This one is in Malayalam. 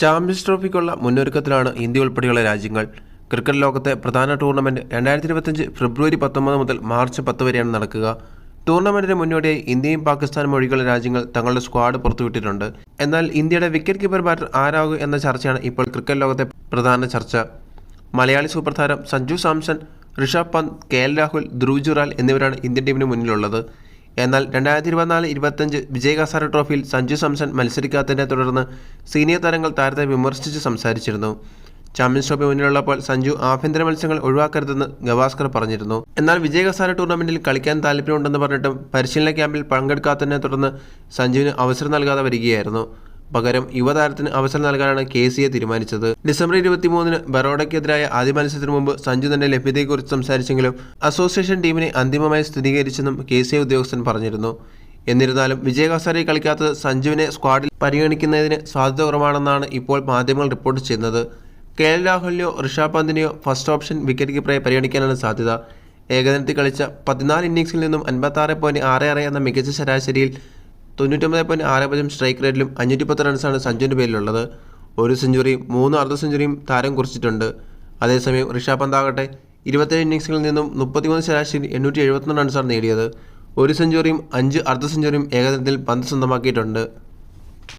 ചാമ്പ്യൻസ് ട്രോഫിക്കുള്ള മുന്നൊരുക്കത്തിലാണ് ഇന്ത്യ ഉൾപ്പെടെയുള്ള രാജ്യങ്ങൾ. ക്രിക്കറ്റ് ലോകത്തെ പ്രധാന ടൂർണമെന്റ് രണ്ടായിരത്തി ഇരുപത്തഞ്ച് ഫെബ്രുവരി പത്തൊമ്പത് മുതൽ മാർച്ച് പത്ത് വരെയാണ് നടക്കുക. ടൂർണമെന്റിന് മുന്നോടിയായി ഇന്ത്യയും പാകിസ്ഥാനും ഒഴികെയുള്ള രാജ്യങ്ങൾ തങ്ങളുടെ സ്ക്വാഡ് പുറത്തുവിട്ടിട്ടുണ്ട്. എന്നാൽ ഇന്ത്യയുടെ വിക്കറ്റ് കീപ്പർ ബാറ്റർ ആരാകും എന്ന ചർച്ചയാണ് ഇപ്പോൾ ക്രിക്കറ്റ് ലോകത്തെ പ്രധാന ചർച്ച. മലയാളി സൂപ്പർ താരം സഞ്ജു സാംസൺ ഋഷഭ് പന്ത് കെ എൽ രാഹുൽ ധ്രുവ് ജുറാൽ എന്നിവരാണ് ഇന്ത്യൻ ടീമിന് മുന്നിലുള്ളത്. എന്നാൽ രണ്ടായിരത്തി ഇരുപത്തിനാല് ഇരുപത്തഞ്ച് വിജയ് ഹസാര ട്രോഫിയിൽ സഞ്ജു സാംസൺ മത്സരിക്കാത്തതിനെ തുടർന്ന് സീനിയർ താരങ്ങൾ താരത്തെ വിമർശിച്ച് സംസാരിച്ചിരുന്നു. ചാമ്പ്യൻസ് ട്രോഫി മുന്നിലുള്ളപ്പോൾ സഞ്ജു ആഭ്യന്തര മത്സരങ്ങൾ ഒഴിവാക്കരുതെന്ന് ഗവാസ്കർ പറഞ്ഞിരുന്നു. എന്നാൽ വിജയ് ഹസാര ടൂർണമെന്റിൽ കളിക്കാൻ താല്പര്യമുണ്ടെന്ന് പറഞ്ഞിട്ടും പരിശീലന ക്യാമ്പിൽ പങ്കെടുക്കാത്തതിനെ തുടർന്ന് സഞ്ജുവിന് അവസരം നൽകാതെ വരികയായിരുന്നു. പകരം യുവതാരത്തിന് അവസരം നൽകാനാണ് കെ സി എ തീരുമാനിച്ചത്. ഡിസംബർ ഇരുപത്തിമൂന്നിന് ബറോഡയ്ക്കെതിരായ ആദ്യ മത്സരത്തിന് മുമ്പ് സഞ്ജു തന്റെ ലഭ്യതയെക്കുറിച്ച് സംസാരിച്ചെങ്കിലും അസോസിയേഷൻ ടീമിനെ അന്തിമമായി സ്ഥിരീകരിച്ചെന്നും കെ സി ഉദ്യോഗസ്ഥൻ പറഞ്ഞിരുന്നു. എന്നിരുന്നാലും വിജയ് ഹസാരി കളിക്കാത്തത് സഞ്ജുവിനെ സ്ക്വാഡിൽ പരിഗണിക്കുന്നതിന് സാധ്യത കുറവാണെന്നാണ് ഇപ്പോൾ മാധ്യമങ്ങൾ റിപ്പോർട്ട് ചെയ്യുന്നത്. കെ എൽ രാഹുലിനെയോ ഋഷഭ് പന്തിനെയോ ഫസ്റ്റ് ഓപ്ഷൻ വിക്കറ്റ് കീപ്പറായി പരിഗണിക്കാനാണ് സാധ്യത. ഏകദിനത്തിൽ കളിച്ച പതിനാല് ഇന്നിംഗ്സിൽ നിന്നും അൻപത്താറ് പോയിന്റ് ആറ് ആറ് എന്ന മികച്ച ശരാശരിയിൽ തൊണ്ണൂറ്റൊമ്പത് പോയിന്റ് ആറ് പൂജ്യം സ്ട്രൈക്ക് റേറ്റിലും അഞ്ഞൂറ്റി പത്ത് റൺസാണ് സഞ്ജുവിന്റെ പേരിലുള്ളത്. ഒരു സെഞ്ചുറിയും മൂന്ന് അർദ്ധ സെഞ്ചുറിയും താരം കുറിച്ചിട്ടുണ്ട്. അതേസമയം ഋഷഭ് പന്ത് ആകട്ടെ ഇരുപത്തേഴ് ഇന്നിങ്സുകളിൽ നിന്നും മുപ്പത്തിമൂന്ന് ശരാശരി എണ്ണൂറ്റി എഴുപത്തൊന്ന് റൺസാണ് നേടിയത്. ഒരു സെഞ്ചുറിയും അഞ്ച് അർദ്ധ സെഞ്ചുറിയും ഏകദിനത്തിൽ പന്ത് സ്വന്തമാക്കിയിട്ടുണ്ട്.